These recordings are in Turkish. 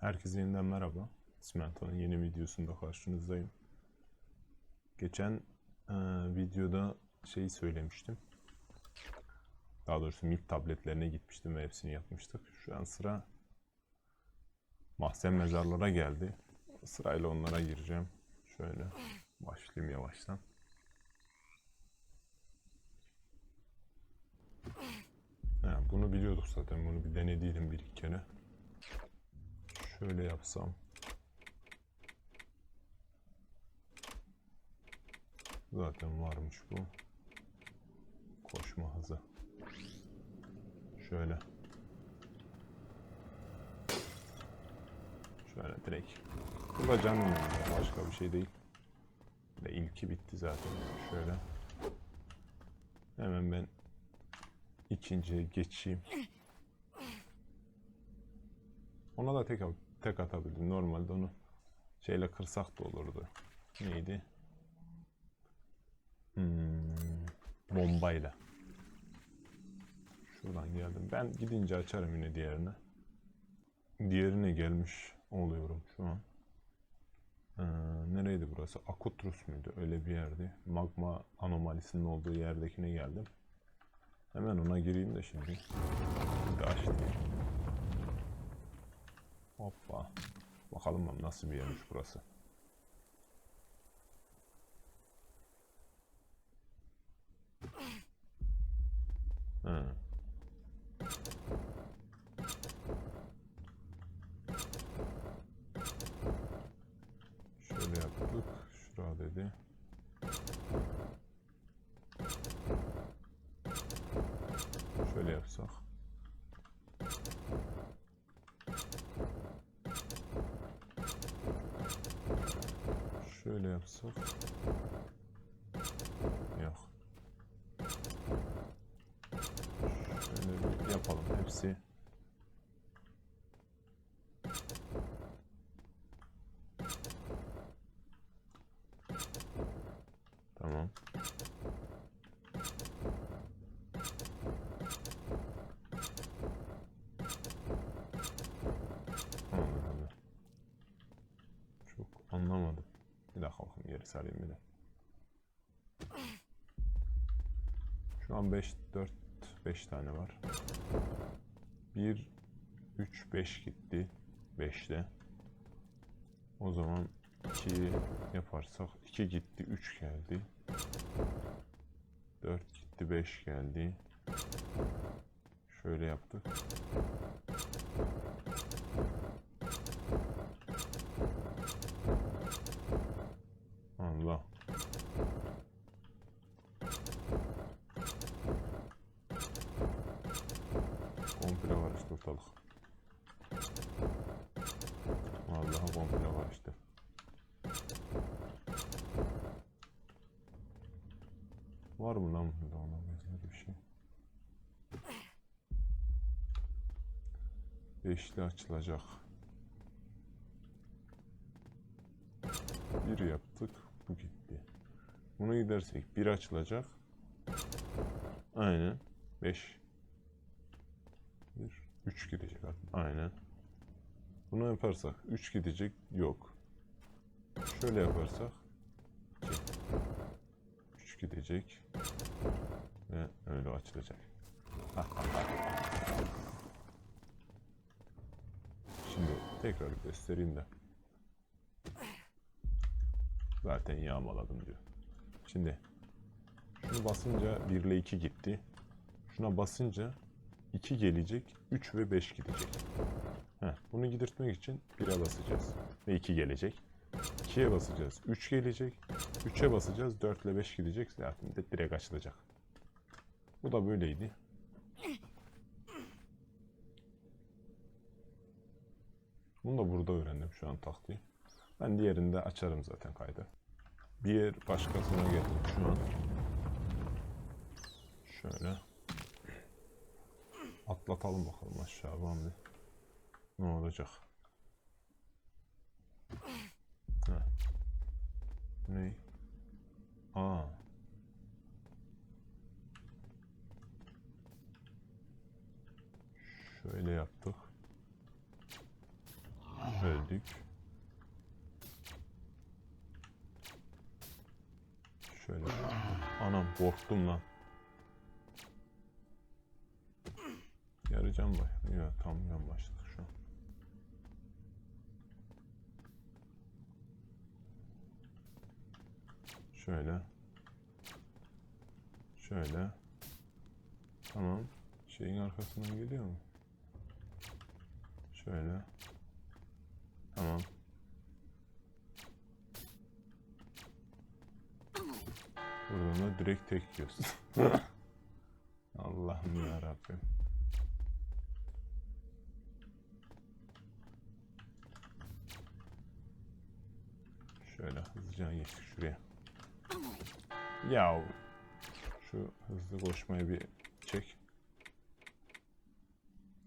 Herkese yeniden merhaba. Simento'nun yeni videosunda karşınızdayım. Geçen e, videoda şeyi söylemiştim. Daha doğrusu MIT tabletlerine gitmiştim ve hepsini yapmıştık. Şu an sıra mahzen mezarlara geldi. Sırayla onlara gireceğim. Şöyle başlayayım yavaştan. Ha, bunu biliyorduk zaten. Bunu bir denediydim bir iki kere. Şöyle yapsam. Zaten varmış bu. Koşma hızı. Şöyle. Şöyle direkt. Bu da canım ya, başka bir şey değil. Ve ilki bitti zaten. Şöyle. Hemen ben ikinciye geçeyim. Ona da tek, tek atabildim. Normalde onu şeyle kırsak da olurdu. Neydi? Hmm, bombayla. Şuradan geldim. Ben gidince açarım yine diğerini. Diğerine gelmiş oluyorum şu an. Ee, nereydi burası? Akutrus muydu? Öyle bir yerdi. Magma anomalisinin olduğu yerdekine geldim. Hemen ona gireyim de şimdi. Bir açtım. Hoppa. Bakalım nasıl bir yermiş burası. Ha. Şöyle yaptık. Şura dedi. Şöyle yapsak. Şöyle yapsak. Yok. Şöyle bir yapalım hepsi. Tamam. Anladım. Çok anlamadım. Bir dakika bakayım geri sarayım bir de. Şu an 5, 4, 5 tane var. 1, 3, 5 gitti. 5'te. O zaman 2 yaparsak 2 gitti 3 geldi. 4 gitti 5 geldi. Şöyle yaptık. Allah. Komple karıştı ortalık. Vallahi komple karıştı. Var mı lan burada ona benzer bir şey? Beşli açılacak. Bir yaptık. Bu gitti. Bunu gidersek bir açılacak. Aynen. Beş. Bir. Üç gidecek. Aynen. Bunu yaparsak üç gidecek. Yok. Şöyle yaparsak. Üç gidecek. Ve öyle açılacak. Şimdi tekrar göstereyim de. Zaten yağmaladım diyor. Şimdi şunu basınca 1 ile 2 gitti. Şuna basınca 2 gelecek, 3 ve 5 gidecek. Heh, bunu gidirtmek için 1'e basacağız ve 2 gelecek. 2'ye basacağız, 3 gelecek. 3'e basacağız, 4 ile 5 gidecek. Zaten de direkt açılacak. Bu da böyleydi. Bunu da burada öğrendim şu an taktiği. Ben diğerinde açarım zaten kaydı. Bir başkasına geldim şu an. Şöyle. Atlatalım bakalım aşağı Bambi. Ne olacak? Ha. Ne? Aa. Şöyle yaptık. büyük. Şöyle. Korktum lan. Yarayacağım bay. Ya tam yan başladık şu an. Şöyle. Şöyle. Tamam. Şeyin arkasından geliyor mu? Şöyle. Tamam. Buradan da direkt tek yiyorsun. Allah'ım ya Rabbim. Şöyle hızlıca geçtik şuraya. Ya şu hızlı koşmayı bir çek.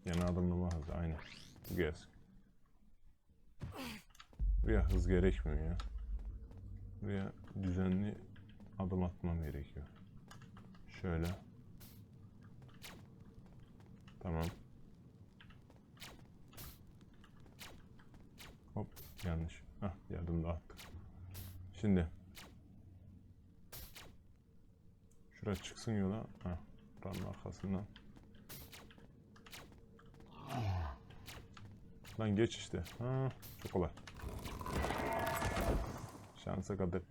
Yana adımlama hızı aynen. Bu gelsin. Buraya hız gerekmiyor ya. Buraya düzenli adım atmam gerekiyor. Şöyle. Tamam. Hop yanlış. Hah yardım da attık. Şimdi. Şura çıksın yola. Hah buranın arkasından. Lan geç işte. Ha, çok kolay. Şansa kadar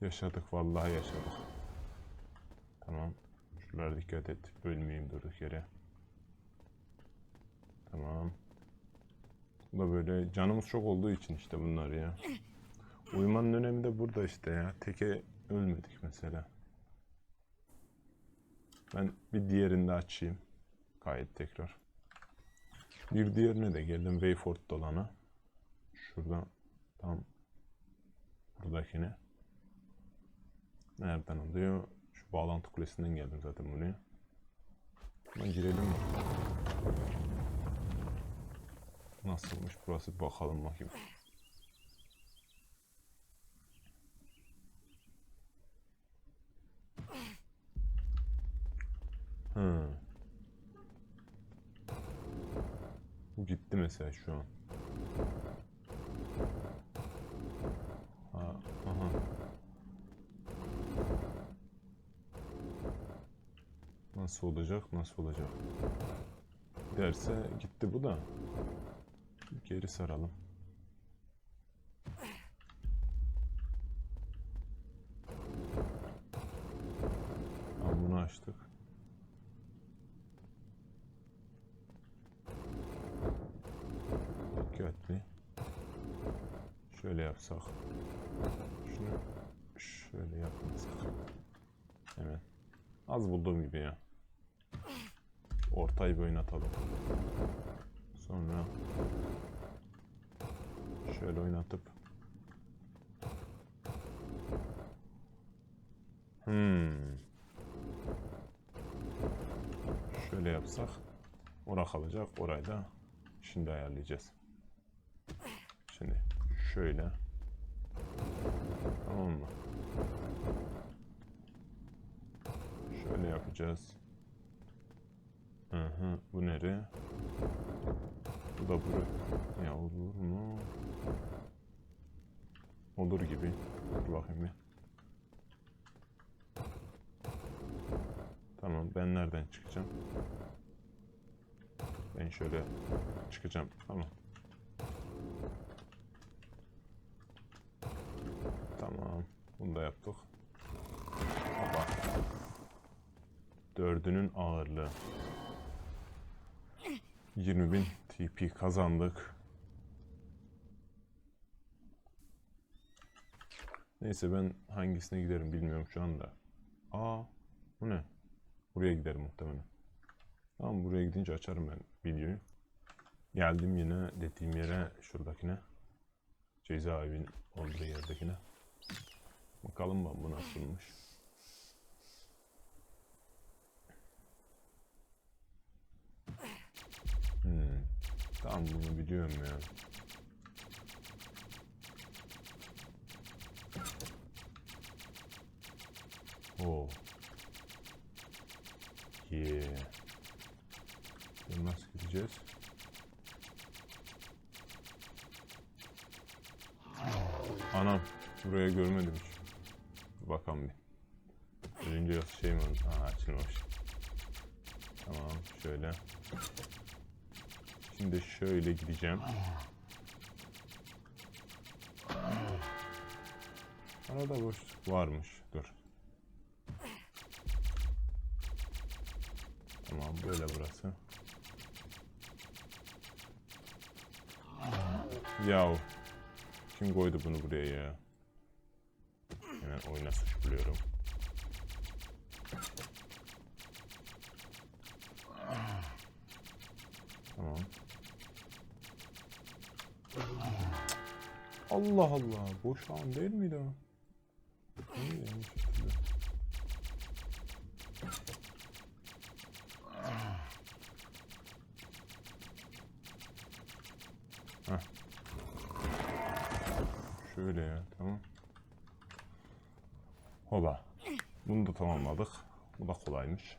yaşadık vallahi yaşadık. Tamam. Şuralara dikkat et. Ölmeyeyim durduk yere. Tamam. Bu da böyle canımız çok olduğu için işte bunlar ya. Uyumanın önemi de burada işte ya. Teke ölmedik mesela. Ben bir diğerini de açayım. Kayıt tekrar. Bir diğerine de geldim Wayford dolana. Şuradan tam buradakine. Nereden alıyor? Şu bağlantı kulesinden geldim zaten buraya. Hemen girelim mi? Nasılmış burası bir bakalım bakayım. Hı. Bu gitti mesela şu an. Ha, aha. Nasıl olacak? Nasıl olacak? Derse gitti bu da. Geri saralım. Tamam bunu açtık. Dikkatli. Şöyle yapsak. Şunu şöyle yapmasak. Hemen. Az bulduğum gibi ya. Oynatalım. Sonra şöyle oynatıp Hmm. Şöyle yapsak ora kalacak. Orayı da şimdi ayarlayacağız. Şimdi şöyle. Tamam mı? Şöyle yapacağız. Hı. Bu nere? Bu da buraya. Ya olur mu? Olur gibi. Dur bakayım bir. Tamam ben nereden çıkacağım? Ben şöyle çıkacağım. Tamam. Tamam. Bunu da yaptık. Hoppa. Dördünün ağırlığı. 20.000 TP kazandık. Neyse ben hangisine giderim bilmiyorum şu anda. Aa bu ne? Buraya giderim muhtemelen. Tamam buraya gidince açarım ben videoyu. Geldim yine dediğim yere şuradakine. Cezaevin olduğu yerdekine. Bakalım ben bu nasılmış. Hmm. Tamam bunu biliyorum ya. Oo. Yeah. Nasıl gideceğiz? Anam buraya görmedim hiç. Bakalım bir. Yok şey mi? Aa açılmamış. Tamam şöyle. Şimdi şöyle gideceğim. Arada boşluk varmış. Dur. Tamam böyle burası. Yahu. Kim koydu bunu buraya ya? Hemen oyuna suçluyorum. Tamam. Allah. Boş an değil miydi o? Şöyle ya tamam. Hola. Bunu da tamamladık. Bu da kolaymış.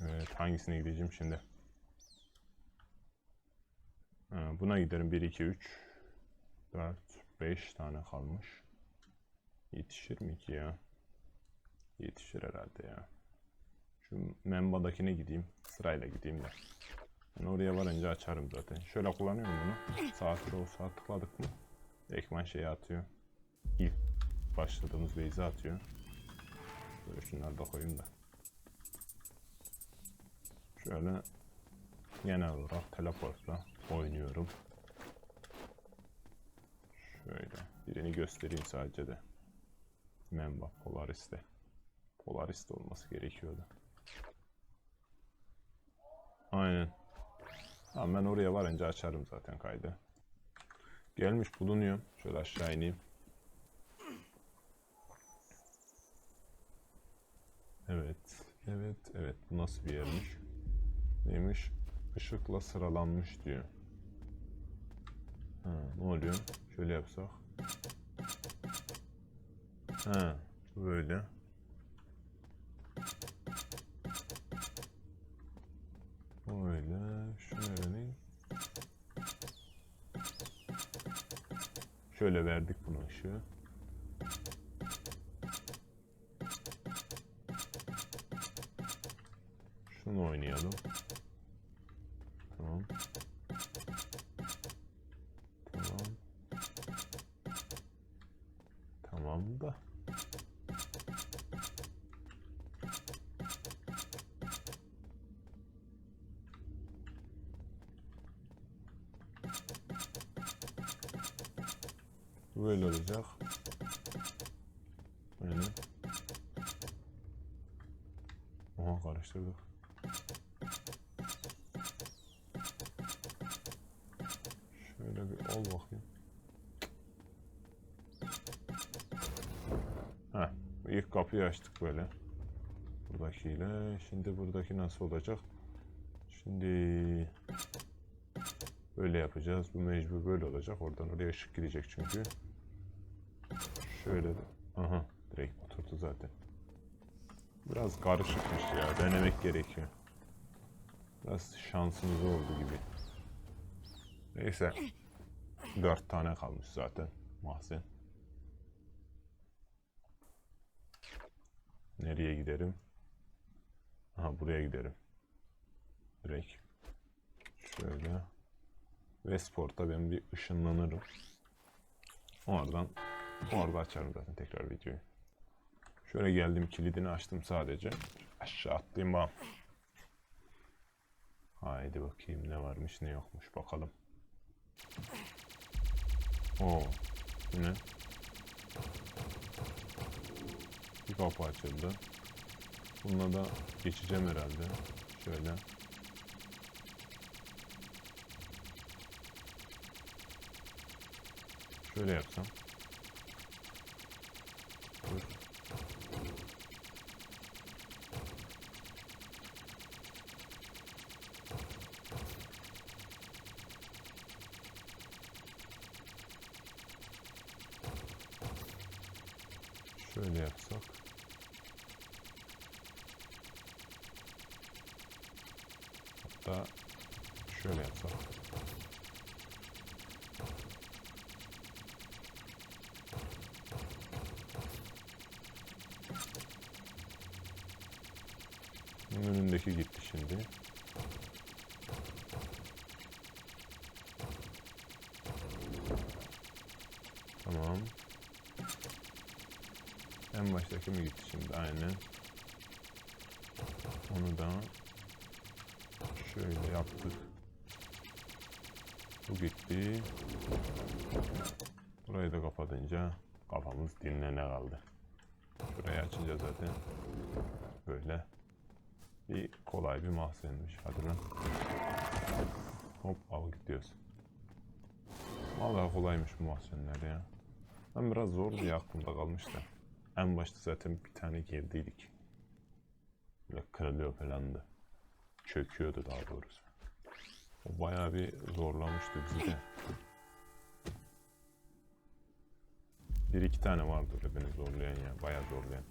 Evet hangisine gideceğim şimdi? Ha, buna giderim 1, 2, 3, 4, 5 tane kalmış. Yetişir mi ki ya? Yetişir herhalde ya. Şu membadakine gideyim. Sırayla gideyim de. Ben oraya varınca açarım zaten. Şöyle kullanıyorum bunu. Sağ o sağ tıkladık mı? Ekman şeyi atıyor. İlk başladığımız base'i atıyor. Böyle şunları da koyayım da. Şöyle genel olarak teleportla oynuyorum. Şöyle birini göstereyim sadece de. Memba Polaris'te. Polaris'te olması gerekiyordu. Aynen. Tamam ben oraya varınca açarım zaten kaydı. Gelmiş bulunuyorum. Şöyle aşağı ineyim. Evet. Evet. Evet. Bu nasıl bir yermiş? Neymiş? Işıkla sıralanmış diyor. Ha, ne oluyor? Şöyle yapsak. Ha, böyle. Böyle. Şu? Şöyle verdik bunu ışığı. Böyle olacak. Böyle. Aha karıştırdık. Şöyle bir ol bakayım. Heh, ilk kapıyı açtık böyle. Buradakiyle. Şimdi buradaki nasıl olacak? Şimdi böyle yapacağız. Bu mecbur böyle olacak. Oradan oraya ışık gidecek çünkü. Şöyle de. Aha, direkt oturdu zaten. Biraz karışıkmış ya. Denemek gerekiyor. Biraz şansımız oldu gibi. Neyse. Dört tane kalmış zaten. Mahzen. Nereye giderim? Aha buraya giderim. Direkt. Şöyle. Westport'ta ben bir ışınlanırım. Oradan orada açarım zaten tekrar videoyu. Şöyle geldim kilidini açtım sadece. Aşağı atlayayım bak. Haydi bakayım ne varmış ne yokmuş bakalım. Oo. Ne? Bir kapı açıldı. Bununla da geçeceğim herhalde. Şöyle. Şöyle yapsam. Dur. Şöyle yapsak. Hatta şöyle yapsak. Önündeki gitti şimdi. Tamam. En baştaki mi gitti şimdi? Aynen. Onu da şöyle yaptık. Bu gitti. Burayı da kapatınca kafamız dinlene kaldı. Şurayı açınca zaten bir kolay bir mahzenmiş. Hadi lan. Hop al gidiyoruz. Vallahi kolaymış bu mahzenler ya. Ben biraz zor diye aklımda kalmış da. En başta zaten bir tane girdiydik. Böyle kırılıyor falandı. Çöküyordu daha doğrusu. O bayağı bir zorlamıştı bizi de. Bir iki tane vardı öyle beni zorlayan ya. Bayağı zorlayan.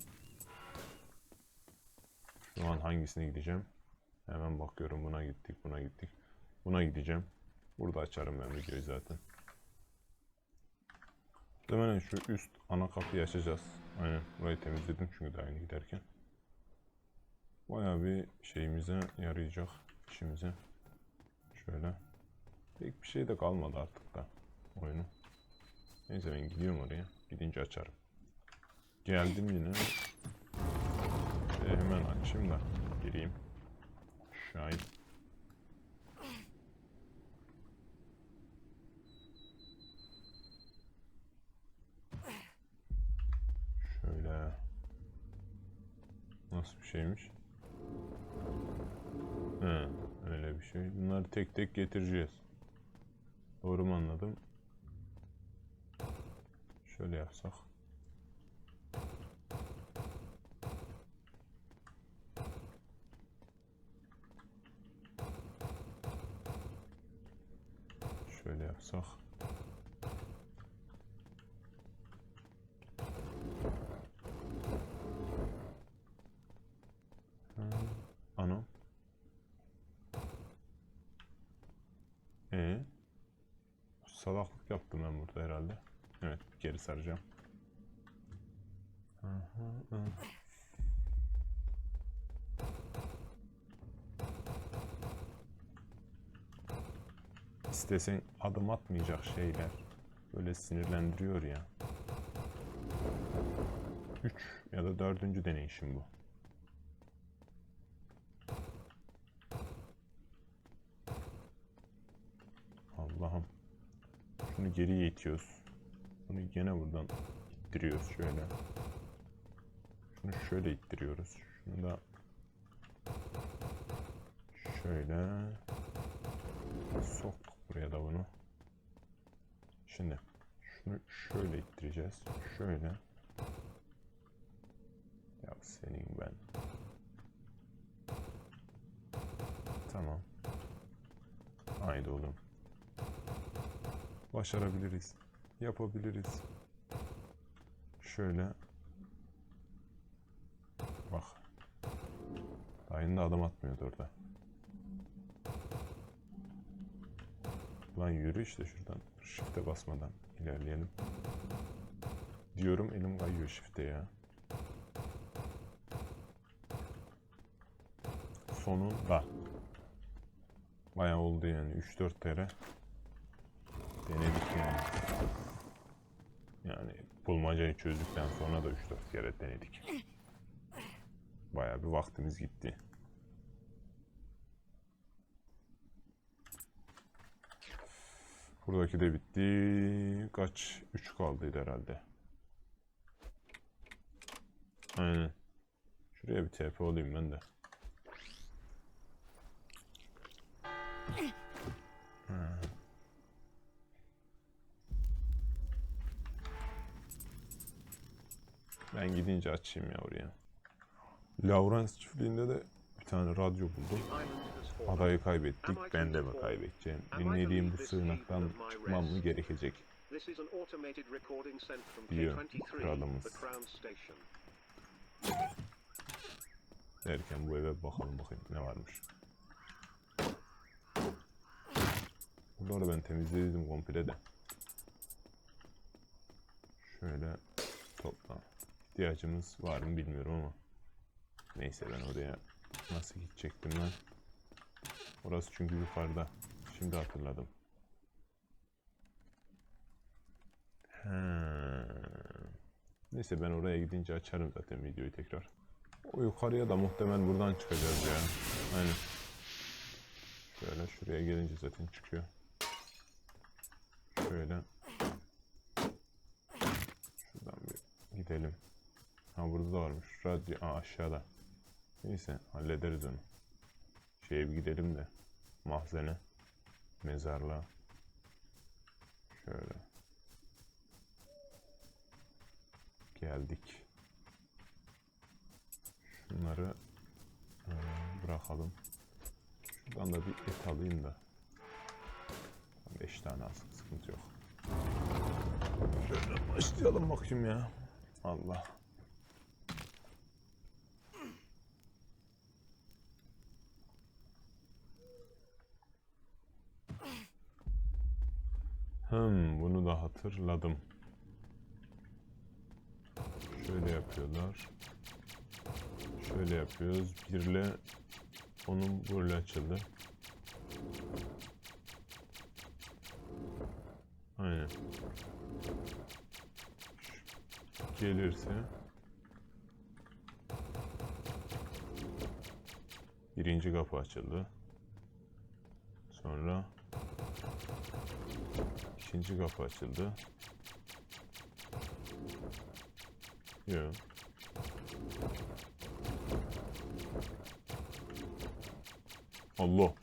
Şu an hangisine gideceğim? Hemen bakıyorum buna gittik buna gittik. Buna gideceğim. Burada açarım ben videoyu zaten. Muhtemelen şu üst ana kapıyı açacağız. Aynen burayı temizledim çünkü daha yeni giderken. Bayağı bir şeyimize yarayacak işimize. Şöyle. Pek bir şey de kalmadı artık da oyunu. Neyse ben gidiyorum oraya. Gidince açarım. Geldim yine. Hemen açayım da gireyim. Şahin. Şöyle. Nasıl bir şeymiş? He, öyle bir şey. Bunları tek tek getireceğiz. Doğru mu anladım? Şöyle yapsak. Şöyle yapsak. Ha, Anam. Ee, salaklık yaptım ben burada herhalde. Evet, geri saracağım. Aha, aha. İstesen adım atmayacak şeyler böyle sinirlendiriyor ya. Üç ya da dördüncü deneyişim bu. Allah'ım. Şunu geriye itiyoruz. Bunu gene buradan ittiriyoruz şöyle. Şunu şöyle ittiriyoruz. Şunu da şöyle soktuk da bunu. Şimdi şunu şöyle ittireceğiz. Şöyle. Ya senin ben. Tamam. Haydi oğlum. Başarabiliriz. Yapabiliriz. Şöyle. Bak. Dayın da adım atmıyordu orada. Lan yürü işte şuradan. Shift'e basmadan ilerleyelim. Diyorum elim kayıyor shift'e ya. Sonunda. Bayağı oldu yani 3-4 kere. Denedik yani. Yani bulmacayı çözdükten sonra da 3-4 kere denedik. Bayağı bir vaktimiz gitti. Buradaki de bitti. Kaç? 3 kaldıydı herhalde. Aynen. Şuraya bir TP olayım ben de. Ben gidince açayım ya oraya. Lawrence çiftliğinde de bir tane radyo buldum. Adayı kaybettik, ben de mi kaybedeceğim? Dinlediğim bu sığınaktan çıkmam mı gerekecek? diyor kralımız. Derken bu eve bakalım bakayım ne varmış. Buraları ben temizledim komple de. Şöyle topla. İhtiyacımız var mı bilmiyorum ama. Neyse ben oraya Nasıl gidecektim ben? Orası çünkü yukarıda. Şimdi hatırladım. He. Neyse ben oraya gidince açarım zaten videoyu tekrar. O yukarıya da muhtemel buradan çıkacağız ya. Aynen. Şöyle şuraya gelince zaten çıkıyor. Şöyle. Şuradan bir gidelim. Ha burada da varmış. Radyo Aa, aşağıda. Neyse hallederiz onu. Şeye bir gidelim de. Mahzene. Mezarlığa. Şöyle. Geldik. Şunları eee, bırakalım. Şuradan da bir et alayım da. 5 tane alsın sıkıntı yok. Şöyle başlayalım bakayım ya. Allah. Hmm, bunu da hatırladım. Şöyle yapıyorlar. Şöyle yapıyoruz. Birle onun böyle açıldı. Aynen. Gelirse birinci kapı açıldı. Sonra ikinci kapı açıldı. Yok. Allah.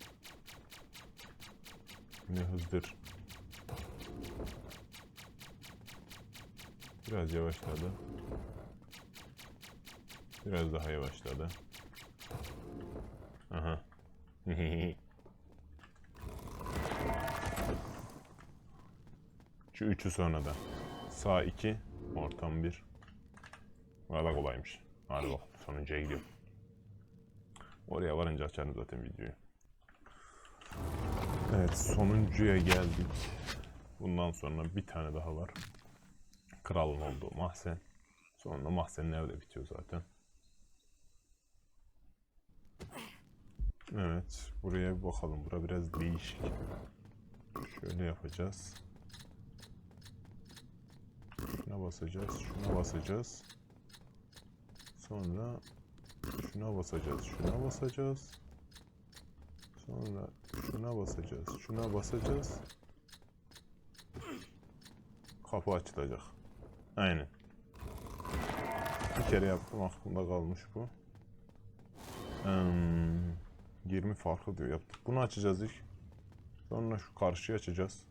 Ne hızdır. Biraz yavaşladı. Biraz daha yavaşladı. Aha. Şu üçü sonra da. Sağ iki, ortam bir. Burada kolaymış. Hadi bak sonuncuya gidiyorum. Oraya varınca açarım zaten videoyu. Evet sonuncuya geldik. Bundan sonra bir tane daha var. Kralın olduğu mahzen. Sonra mahzen nerede bitiyor zaten. Evet buraya bir bakalım. Bura biraz değişik. Şöyle yapacağız. Şuna basacağız. Şuna basacağız. Sonra şuna basacağız. Şuna basacağız. Sonra şuna basacağız. Şuna basacağız. Kapı açılacak. Aynen. Bir kere yaptım aklımda kalmış bu. Hmm, 20 farklı diyor yaptık. Bunu açacağız ilk. Sonra şu karşıyı açacağız.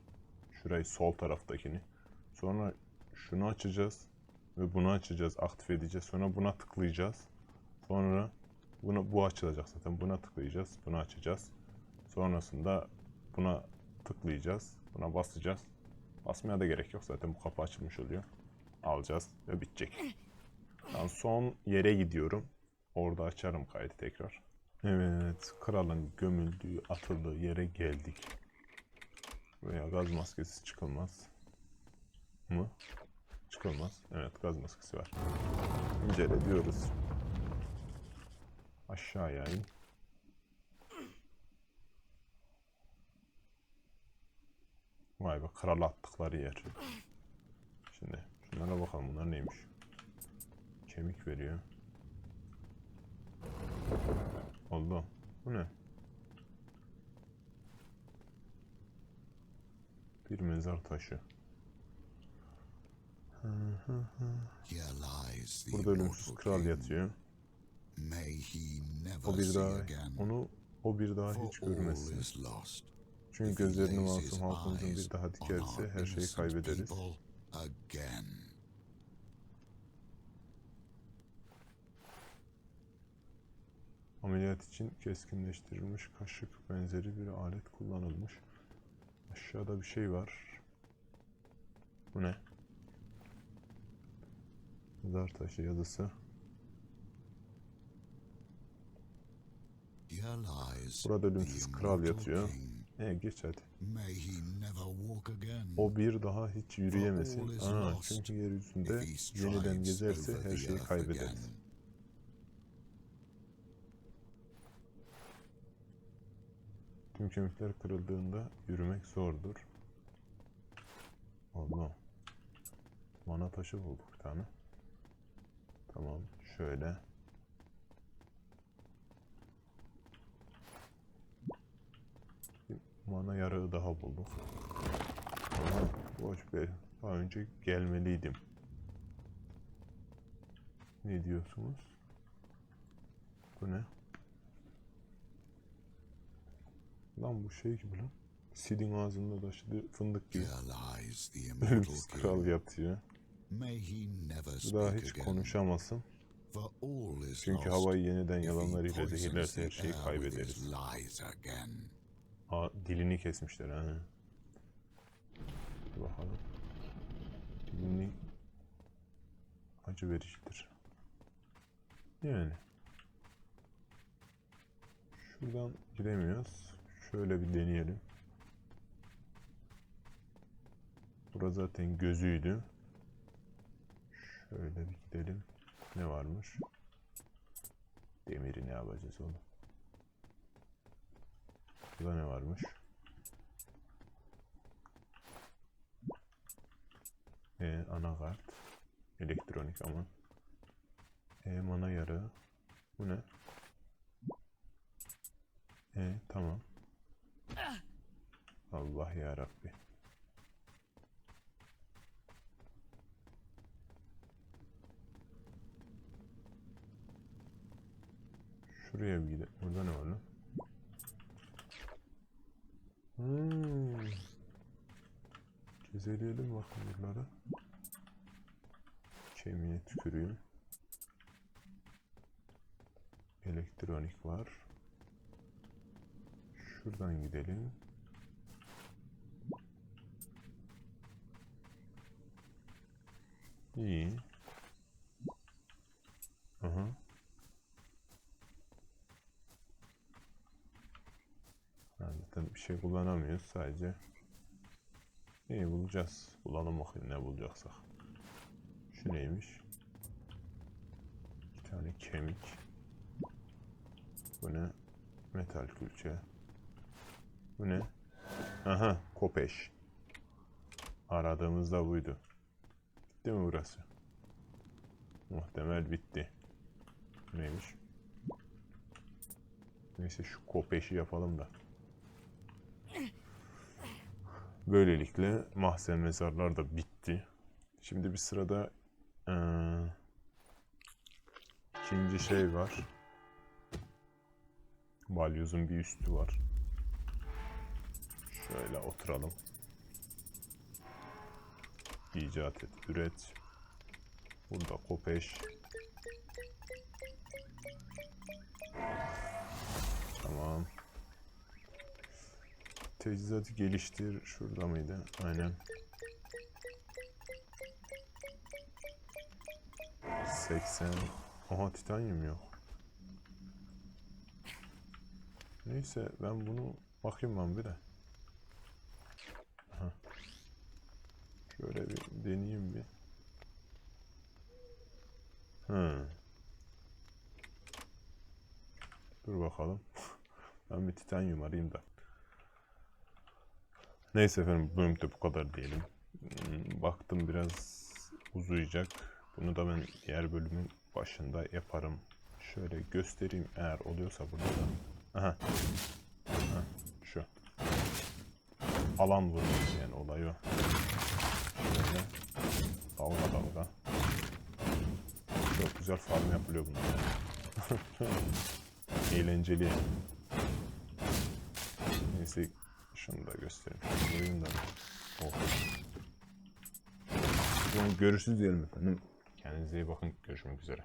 Şurayı sol taraftakini. Sonra şunu açacağız. Ve bunu açacağız, aktif edeceğiz. Sonra buna tıklayacağız. Sonra bunu bu açılacak zaten. Buna tıklayacağız, bunu açacağız. Sonrasında buna tıklayacağız. Buna basacağız. Basmaya da gerek yok zaten bu kapı açılmış oluyor. Alacağız ve bitecek. Ben son yere gidiyorum. Orada açarım kaydı tekrar. Evet, kralın gömüldüğü, atıldığı yere geldik. Buraya gaz maskesi çıkılmaz mı? Çıkılmaz. Evet, gaz maskesi var. İncele diyoruz. Aşağıya in. Vay be, kral attıkları yer. Şimdi şunlara bakalım bunlar neymiş. Kemik veriyor. Oldu. Bu ne? Bir mezar taşı. Burada ölümsüz kral yatıyor. O bir daha onu o bir daha hiç görmesin. Çünkü gözlerini masum halkımızın bir daha dikerse her şeyi kaybederiz. Ameliyat için keskinleştirilmiş kaşık benzeri bir alet kullanılmış. Aşağıda bir şey var. Bu ne? Mezar taşı yazısı. Burada ölümsüz kral yatıyor. E geç hadi. O bir daha hiç yürüyemesin. Aa, çünkü yeryüzünde yeniden gezerse her şeyi kaybederiz. Tüm kemikler kırıldığında yürümek zordur. Allah. Mana taşı bulduk bir tane. Tamam. Şöyle. Bir mana yarığı daha bulduk. Ama boş ver. Daha önce gelmeliydim. Ne diyorsunuz? Bu ne? Lan bu şey gibi lan. Sid'in ağzında taşıdığı fındık gibi. Ölümsüz kral yatıyor. May he never Bu daha hiç konuşamasın. Çünkü havayı yeniden yalanlarıyla zehirlerse her şeyi kaybederiz. Aa, dilini kesmişler ha. Dur bakalım. Dilini acı vericidir. Yani. Şuradan giremiyoruz. Şöyle bir deneyelim. Burası zaten gözüydü. Şöyle bir gidelim. Ne varmış? Demiri ne yapacağız oğlum? Burada ne varmış? E, anakart. Elektronik ama. E, mana yarığı. Bu ne? E, tamam. Allah ya Rabbi. Şuraya bir gidelim. Burada ne var lan? Hmm. Gezeleyelim bakın buraları. Kemiğe tüküreyim. Elektronik var. Şuradan gidelim. İyi. Aha. Ha, Zaten bir şey kullanamıyoruz sadece. İyi bulacağız. Bulalım bakayım ne bulacaksak. Şu neymiş? Bir tane kemik. Bu ne? Metal külçe. Bu ne? Aha, kopeş. Aradığımız da buydu. Bitti mi burası? Muhtemel bitti. Neymiş? Neyse şu kopeşi yapalım da. Böylelikle mahzen mezarlar da bitti. Şimdi bir sırada eee, ikinci şey var. Balyozun bir üstü var. Şöyle oturalım. İcat et, üret. Burada kopeş. Tamam. Teçhizatı geliştir. Şurada mıydı? Aynen. 80. Aha titanyum yok. Neyse ben bunu bakayım ben bir de. Aha. Şöyle bir deneyeyim bir. Hı. Dur bakalım. ben bir titanyum arayayım da. Neyse efendim bu bölümde bu kadar diyelim. Hmm, Baktım biraz uzayacak. Bunu da ben diğer bölümün başında yaparım. Şöyle göstereyim eğer oluyorsa burada da. Aha. Aha, şu. Alan vurması yani olay o. Şöyle. Dalga dalga. Çok güzel farm yapılıyor bunlar. Eğlenceli. Neyse şunu da göstereyim. Şunu vurayım da. Oh. Görüşürüz diyelim efendim. Kendinize iyi bakın. Görüşmek üzere.